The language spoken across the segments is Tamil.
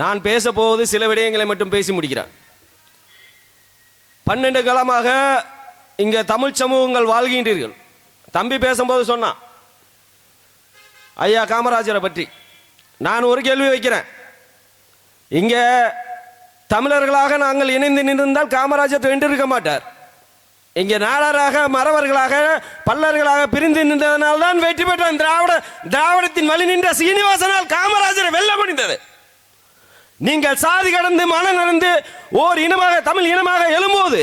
நான் பேச போவது சில விடயங்களை மட்டும் பேசி முடிக்கிறேன். பன்னெண்டு காலமாக இங்கே தமிழ் சமூகங்கள் வாழ்கின்றீர்கள். தம்பி பேசும்போது சொன்னான் ஐயா காமராஜரை பற்றி நான் ஒரு கேள்வி வைக்கிறேன். இங்கே தமிழர்களாக நாங்கள் இணைந்து நின்றிருந்தால் காமராஜர் வென்றிருக்க மாட்டார். இங்கே நாடாராக மறவர்களாக பல்லர்களாக பிரிந்து நின்றதனால் தான் வெற்றி பெற்றான் திராவிட திராவிடத்தின் வழி நின்ற சீனிவாசனால் காமராஜரை வெல்ல முடிந்தது. நீங்கள் சாதி கடந்து மனம் நடந்து ஓர் இனமாக தமிழ் இனமாக எழும்போது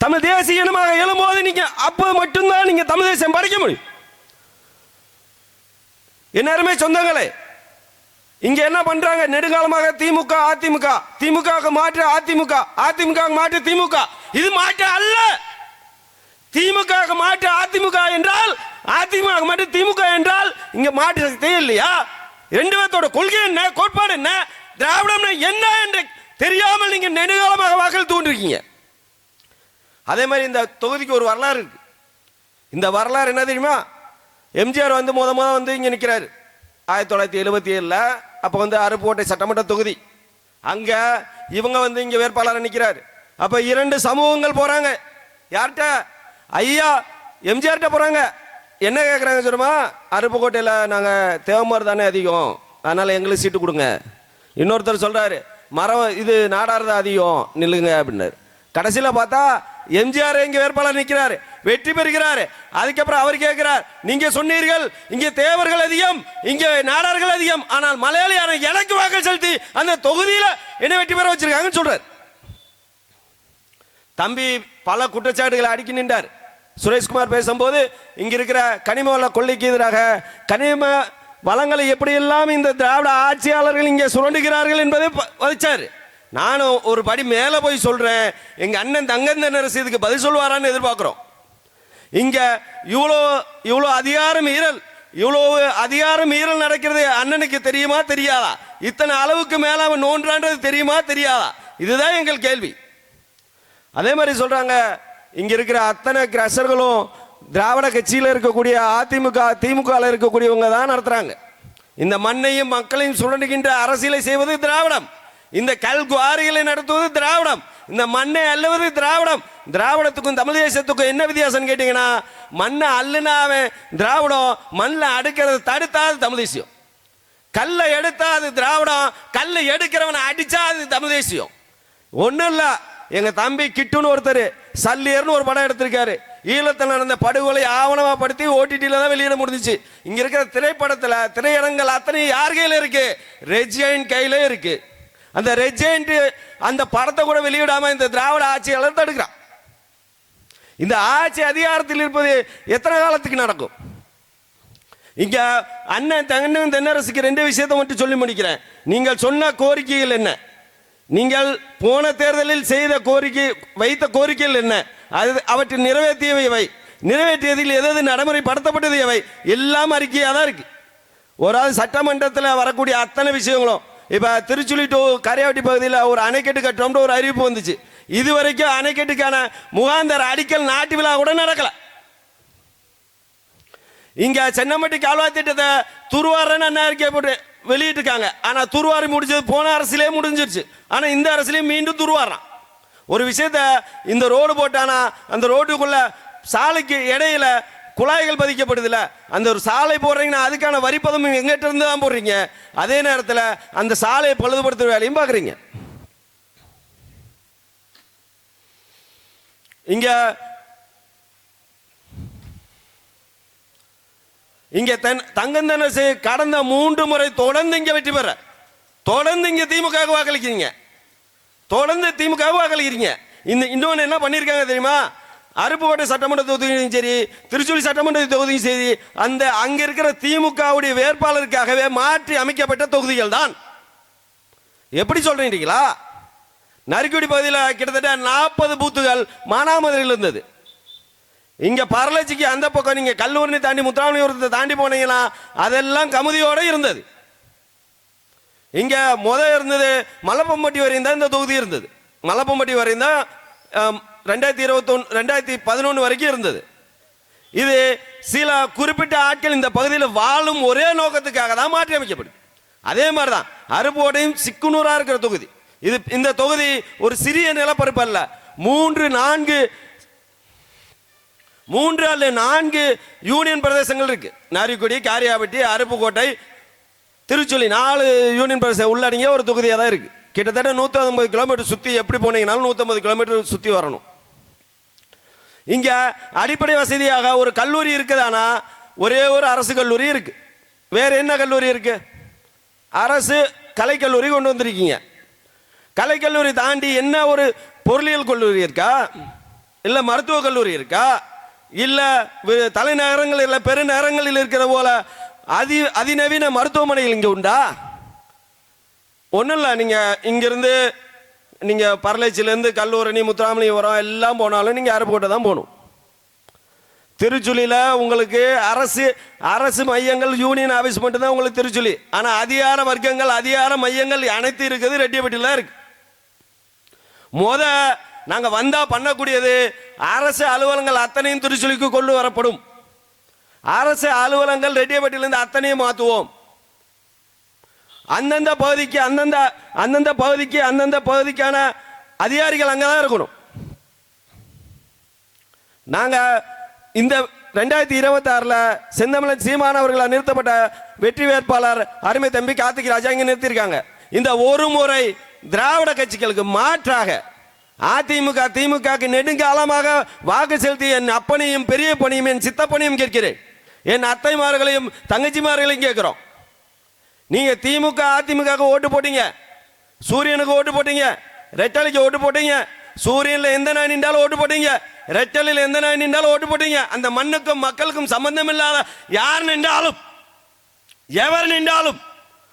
தமிழ் தேசிய இனமாக எழும்போது நீங்க அப்போ மட்டும்தான் நீங்க தமிழ் தேசியம் படைக்க முடியும். எல்லாருமே சொந்தங்களே இங்க என்ன பண்றாங்க? நெடுங்காலமாக திமுக அதிமுக திமுக மாற்று அதிமுக அதிமுக மாற்று திமுக. இது மாற்று அல்ல. திமுக மாற்று அதிமுக என்றால் அதிமுக மாற்று திமுக என்றால் இங்க மாற்று சக்தி இல்லையா? ரெண்டு பேர்த்தோட கொள்கை என்ன கோட்பாடு என்ன திராவிடம்னா என்ன என்று தெரியாமல் நீங்கள் நெடுகாலமாக வாக்கள் தூண்டிருக்கீங்க. அதே மாதிரி இந்த தொகுதிக்கு ஒரு வரலாறு இருக்கு. இந்த வரலாறு என்ன தெரியுமா? எம்ஜிஆர் வந்து முத முத வந்து இங்கே நிற்கிறார் ஆயிரத்தி தொள்ளாயிரத்தி எழுபத்தி ஏழில் அப்போ வந்து அருப்புக்கோட்டை சட்டமன்ற தொகுதி. அங்கே இவங்க வந்து இங்கே வேட்பாளராக நிற்கிறாரு அப்போ இரண்டு சமூகங்கள் போகிறாங்க யார்கிட்ட? ஐயா எம்ஜிஆர்கிட்ட போகிறாங்க என்ன கேட்குறாங்க சொல்லுமா அருப்புக்கோட்டையில் நாங்கள் தேவமார் தானே அதிகம். அதனால் எங்களுக்கு சீட்டு கொடுங்க. இன்னொருத்தர் சொல்கிறாரு மரம் இது நாடார் தான் அதிகம் நில்லுங்க அப்படின்னாரு. கடைசியில் பார்த்தா எம்ஜிஆர் இங்கே வேட்பாளர் நிற்கிறாரு வெற்றி பெறுகிறாரு. அதுக்கப்புறம் அவர் கேட்கிறார் நீங்க சொன்னீர்கள் இங்கே தேவர்கள் அதிகம் இங்கே நாடார்கள் அதிகம் ஆனால் மலையாளியான எனக்கு வாக்கு செலுத்தி அந்த தொகுதியில் என்ன வெற்றி பெற வச்சிருக்காங்கன்னு சொல்கிறார் தம்பி பல குற்றச்சாட்டுகளை அடுக்கி நின்றார். சுரேஷ்குமார் பேசும்போது இங்க இருக்கிற கனிம வள கொள்ளைக்கு எதிராக கனிம வளங்களை எப்படியெல்லாம் இந்த திராவிட ஆட்சியாளர்கள் இங்கே சுரண்டுகிறார்கள் என்பதை ப- நானும் ஒரு படி மேலே போய் சொல்கிறேன் எங்கள் அண்ணன் தங்கந்த இதுக்கு பதில் சொல்வாரான்னு எதிர்பார்க்குறோம். இங்கே இவ்வளோ இவ்வளோ அதிகாரம் மீறல் இவ்வளோ அதிகாரம் மீறல் நடக்கிறது அண்ணனுக்கு தெரியுமா தெரியாதா? இத்தனை அளவுக்கு மேலே அவன் நோன்றான்றது தெரியுமா தெரியாதா? இதுதான் எங்கள் கேள்வி. அதே மாதிரி சொல்கிறாங்க இங்க இருக்கிற அத்தனை கிரஷர்களும் திராவிட கட்சியில் இருக்கக்கூடிய அதிமுக திமுக இருக்கக்கூடியவங்க தான் நடத்துறாங்க. இந்த மண்ணையும் மக்களையும் சுரண்டுகின்ற அரசியலை செய்வது திராவிடம். இந்த கல் குவாரிகளை நடத்துவது திராவிடம். இந்த மண்ணை அள்ளுவது திராவிடம். திராவிடத்துக்கும் தமிழ் தேசத்துக்கும் என்ன வித்தியாசம் கேட்டீங்கன்னா மண்ணை அல்லுனாவே திராவிடம் மண்ணில் அடுக்கிறது தடுத்தாது தமிழ் தேசியம். கல்லை எடுத்தா அது திராவிடம் கல்லை எடுக்கிறவனை அடிச்சா அது தமிழ் தேசியம். ஒன்றும் இல்லை எங்க தம்பி கிட்டுன்னு ஒருத்தர் சல்லியர்னு ஒரு படம் எடுத்திருக்காரு. ஈழத்தில் நடந்த படுகொலை ஆவணமா படுத்தி ஓடிடியில தான் வெளியிட முடிஞ்சிச்சு. இங்க இருக்கிற திரைப்படத்துல திரையரங்கள் அத்தனை யார் கையில இருக்கு? ரெஜியன் கையில இருக்கு. அந்த ரெஜியன்ட் அந்த படத்தை கூட வெளியிடாம இந்த திராவிட ஆட்சியாளர் தடுக்கிறான். இந்த ஆட்சி அதிகாரத்தில் இருப்பது எத்தனை காலத்துக்கு நடக்கும்? இங்க அண்ணன் தங்கன்னு தென்னரசுக்கு ரெண்டு விஷயத்தை மட்டும் சொல்லி முடிக்கிறேன். நீங்கள் சொன்ன கோரிக்கைகள் என்ன? நீங்கள் போன தேர்தலில் செய்த கோரிக்கை வைத்த கோரிக்கைகள் என்ன? அது அவற்றை நிறைவேற்றியவை எவை? நிறைவேற்றியதில் எதாவது நடைமுறைப்படுத்தப்பட்டது எவை? எல்லாம் அறிக்கையாக தான் இருக்கு. ஒரு ஆள் சட்டமன்றத்தில் வரக்கூடிய அத்தனை விஷயங்களும். இப்போ திருச்சுழி டு கரையாவட்டி பகுதியில் ஒரு அணைக்கட்டு கட்டுறோம்னு ஒரு அறிவிப்பு வந்துச்சு. இது வரைக்கும் அணைக்கட்டுக்கான முகாந்தர் அடிக்கல் நாட்டு விழா கூட நடக்கலை. இங்க சென்னமட்டி கால்வாய் திட்டத்தை துருவாரன்னு அண்ணா போட்டு வெளியிட்டிருக்காங்க. ஆனா துருவாரி முடிஞ்சது போன அரசிலே முடிஞ்சிருச்சு. ஆனா இந்த அரசிலையும் மீண்டும் துருவாரான் ஒரு விஷயத்த இந்த ரோடு போட்டானா அந்த ரோட்டுக்குள்ள சாலைக்கு இடையில குழாய்கள் பதிக்கப்படுதுல அந்த ஒரு சாலை போடுறீங்கன்னா அதுக்கான வரிப்பதம் எங்கிட்ட இருந்து தான் போடுறீங்க. அதே நேரத்தில் அந்த சாலையை பழுதுபடுத்துற வேலையும் பார்க்குறீங்க இங்கே இங்க தன் தங்கந்தனசு கடந்த மூன்று முறை தொடர்ந்து இங்க வெற்றி பெற. தொடர்ந்து இங்க திமுக வாக்களிக்கிறீங்க. தொடர்ந்து திமுக வாக்களிக்கிறீங்க. இந்த இன்னொன்று என்ன பண்ணியிருக்காங்க தெரியுமா? அருப்புக்கோட்டை சட்டமன்ற தொகுதியும் சரி திருச்சூலி சட்டமன்ற தொகுதியும் சரி அந்த அங்க இருக்கிற திமுகவுடைய வேட்பாளருக்காகவே மாற்றி அமைக்கப்பட்ட தொகுதிகள் தான். எப்படி சொல்றீங்களா? நரிக்குடி பகுதியில் கிட்டத்தட்ட நாற்பது பூத்துகள் மானாமதுரையில் இருந்தது. இங்க பரலட்சிக்கு அந்த பக்கம் நீங்க கல்லூரி தாண்டி முத்தாமணிபுரத்தை தாண்டி போனீங்கன்னா அதெல்லாம் கமுதியோட இருந்தது. இங்க முத இருந்தது மலப்பம்பட்டி வரையும் தான் இந்த தொகுதி இருந்தது. மலப்பம்பட்டி வரையும் தான் ரெண்டாயிரத்தி இருபத்தொன்னு ரெண்டாயிரத்தி பதினொன்று வரைக்கும் இருந்தது. இது சில குறிப்பிட்ட ஆட்கள் இந்த பகுதியில் வாழும் ஒரே நோக்கத்துக்காக தான் மாற்றி அமைக்கப்படும். அதே மாதிரி தான் அறுபோடையும் சிக்குனூராக இருக்கிற தொகுதி. இது இந்த தொகுதி ஒரு சிறிய நிலப்பரப்பு அல்ல. மூன்று நான்கு மூன்று அல்லது நான்கு யூனியன் பிரதேசங்கள் இருக்கு. நாரிக்குடி காரியாபட்டி அருப்புக்கோட்டை திருச்சுழி நாலு யூனியன் பிரதேசம் உள்ளடங்கிய ஒரு தொகுதியாக தான் இருக்கு. கிட்டத்தட்ட நூற்றி ஐம்பது கிலோமீட்டர் சுற்றி எப்படி போனீங்கனாலும் நூற்றம்பது கிலோமீட்டர் சுற்றி வரணும். இங்கே அடிப்படை வசதியாக ஒரு கல்லூரி இருக்குதானா ஒரே ஒரு அரசு கல்லூரி இருக்கு. வேற என்ன கல்லூரி இருக்கு? அரசு கலைக்கல்லூரி கொண்டு வந்திருக்கீங்க. கலைக்கல்லூரி தாண்டி என்ன ஒரு பொருளியல் கல்லூரி இருக்கா? இல்லை மருத்துவக் கல்லூரி இருக்கா? இல்லை தலைநகரங்கள் இல்லை பெருநகரங்களில் இருக்கிற போல அதி அதிநவீன மருத்துவமனைகள் இங்கே உண்டா? ஒன்றும் இல்லை நீங்கள் இங்கேருந்து நீங்கள் பரலேச்சிலேருந்து கல்லூரணி முத்துராமலிபுரம் எல்லாம் போனாலும் நீங்கள் ஏர்போர்ட்டை தான் போகணும். திருச்சுழியில் உங்களுக்கு அரசு அரசு மையங்கள் யூனியன் ஆஃபீஸ் மட்டும்தான் உங்களுக்கு திருச்சுழி. ஆனால் அதிகார வர்க்கங்கள் அதிகார மையங்கள் அனைத்து இருக்குது ரெட்டியப்பட்டியில் இருக்கு. மொதல் நாங்கள் வந்தால் பண்ணக்கூடியது அரசு அலுவலங்கள் அத்தனையும் திருச்சுழிக்கு கொண்டு வரப்படும். அரசு அலுவலங்கள் ரெட்டியப்பட்டியிலிருந்து அத்தனையும் மாற்றுவோம் அந்தந்த பகுதிக்கு அந்தந்த அந்தந்த பகுதிக்கு அந்தந்த பகுதிக்கான அதிகாரிகள் அங்கே தான் இருக்கணும். நாங்கள் இந்த ரெண்டாயிரத்தி இருபத்தாறில் செந்தமிழன் சீமான் அவர்களால் நிறுத்தப்பட்ட வெற்றி வேட்பாளர் அருமை தம்பி கார்த்திக் ராஜா இங்கே நிறுத்தியிருக்காங்க. இந்த ஒரு முறை திராவிட கட்சிகளுக்கு மாற்றாக அதிமுக திமுகக்கு நெடுங்காலமாக வாக்கு செலுத்தி என் அப்பனையும் பெரிய பணியும் என் சித்தப்பனையும் கேட்கிறேன். என் அத்தைமார்களையும் தங்கச்சிமார்களையும் கேட்குறோம். நீங்க திமுக அதிமுகவுக்கு ஓட்டு போட்டீங்க. சூரியனுக்கு ஓட்டு போட்டீங்க. ரெட்டலைக்கு ஓட்டு போட்டீங்க. சூரியன்ல எந்த நாய் நின்றாலும் ஓட்டு போட்டீங்க. ரெட்டலில் எந்த நாய் நின்றாலும் ஓட்டு போட்டீங்க. அந்த மண்ணுக்கும் மக்களுக்கும் சம்பந்தம் இல்லாத யார் நின்றாலும் எவர் நின்றாலும்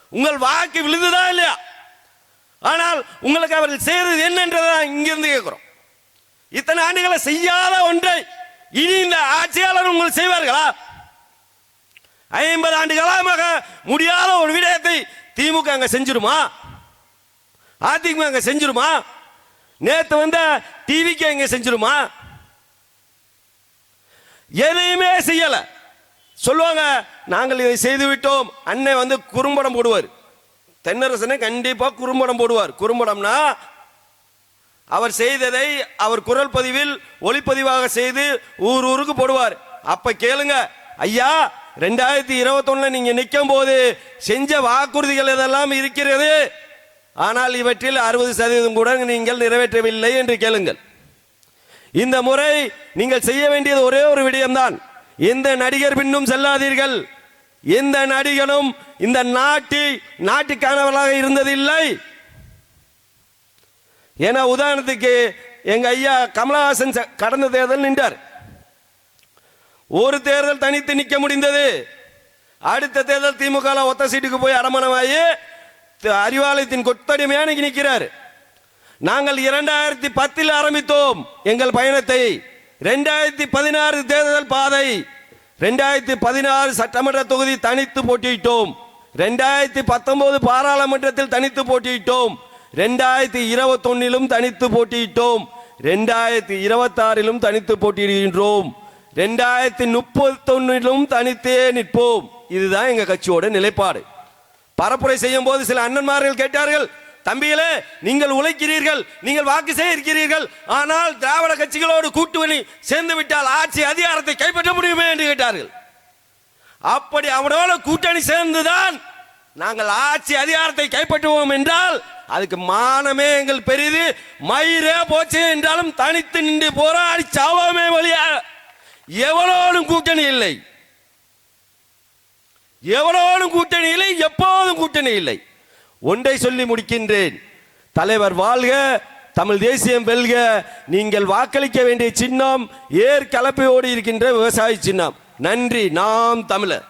உங்கள் வாக்கு விழுதுதா இல்லையா? ஆனால் உங்களுக்கு அவர்கள் செய்யறது என்னன்றதை இங்கிருந்து கேட்கிறோம். இத்தனை ஆண்டுகளை செய்யாத ஒன்றை இனி இந்த ஆட்சியாளர் உங்களுக்கு செய்வார்களா? ஐம்பது ஆண்டு காலமாக முடியாத ஒரு விடயத்தை திமுக அங்க செஞ்சிருமா? அதிமுக அங்க செஞ்சிருமா? நேத்து வந்த டிவிக்கு அங்க செஞ்சிருமா? எதையுமே செய்யல. சொல்லுவாங்க நாங்கள் இதை செய்து விட்டோம் அன்னை வந்து குறும்படம் போடுவார். தென்னரசனை கண்டிப்பா குறும்படம் போடுவார். குறும்படம்னா அவர் செய்ததை அவர் குரல் பதிவில் ஒளிப்பதிவாக செய்து ஊர் ஊருக்கு போடுவார். அப்ப கேளுங்க ஐயா ரெண்டாயிரத்தி இருபத்தொன்னு நீங்க நிற்கும் போது செஞ்ச வாக்குறுதிகள் இதெல்லாம் இருக்கிறது. ஆனால் இவற்றில் அறுபது சதவீதம் கூட நீங்கள் நிறைவேற்றவில்லை என்று கேளுங்கள். இந்த முறை நீங்கள் செய்ய வேண்டியது ஒரே ஒரு விடயம்தான். எந்த நடிகர் பின்னும் செல்லாதீர்கள். எந்த நடிகனும் இந்த நாட்டி நாட்டுக்கானவர்களாக இருந்ததில்லை. ஏன்னா உதாரணத்துக்கு எங்க ஐயா கமலஹாசன் கடந்த தேர்தல் நின்றார். ஒரு தேர்தல் தனித்து நிற்க முடிந்தது. அடுத்த தேர்தல் திமுக ஒத்த சீட்டுக்கு போய் அடமானமாகி அறிவாலயத்தின் கொத்தடிமையா நிற்கிறார் நாங்கள் இரண்டாயிரத்தி பத்தில் ஆரம்பித்தோம் எங்கள் பயணத்தை. ரெண்டாயிரத்தி பதினாறு தேர்தல் பாதை. ரெண்டாயிரத்தி பதினாறு சட்டமன்ற தொகுதி தனித்து போட்டியிட்டோம். ரெண்டாயிரத்தி பத்தொன்பது பாராளுமன்றத்தில் தனித்து போட்டியிட்டோம். ரெண்டாயிரத்தி இருபத்தொன்னிலும் தனித்து போட்டியிட்டோம். ரெண்டாயிரத்தி இருபத்தாறிலும் தனித்து போட்டியிடுகின்றோம். ரெண்டாயிரத்தி முப்பத்தொன்னிலும் தனித்தே நிற்போம். இதுதான் எங்க கட்சியோட நிலைப்பாடு. பரப்புரை செய்யும் போது சில அண்ணன்மார்கள் கேட்டார்கள் தம்பிகளே நீங்கள் உழைக்கிறீர்கள் நீங்கள் வாக்கு செய்ய இருக்கிறீர்கள் ஆனால் திராவிட கட்சிகளோடு கூட்டணி சேர்ந்து விட்டால் ஆட்சி அதிகாரத்தை கைப்பற்ற முடியுமே? கேள்வி கேட்டார்கள். அப்படி அவனோட கூட்டணி சேர்ந்துதான் நாங்கள் ஆட்சி அதிகாரத்தை கைப்பற்றுவோம் என்றால் அதுக்கு மானமே எங்கள் பெரிது மயிரே போச்சு என்றாலும் தனித்து நின்று போராடி சாவோமே வழியா எவனோடும் கூட்டணி இல்லை. எவனோடும் கூட்டணி இல்லை எப்போதும் கூட்டணி இல்லை. ஒன்றை சொல்லி முடிக்கின்றேன். தலைவர் வாழ்க தமிழ் தேசியம் வெல்க. நீங்கள் வாக்களிக்க வேண்டிய சின்னம் ஏர் கலப்பையோடு இருக்கின்ற விவசாய சின்னம். நன்றி நாம் தமிழர்.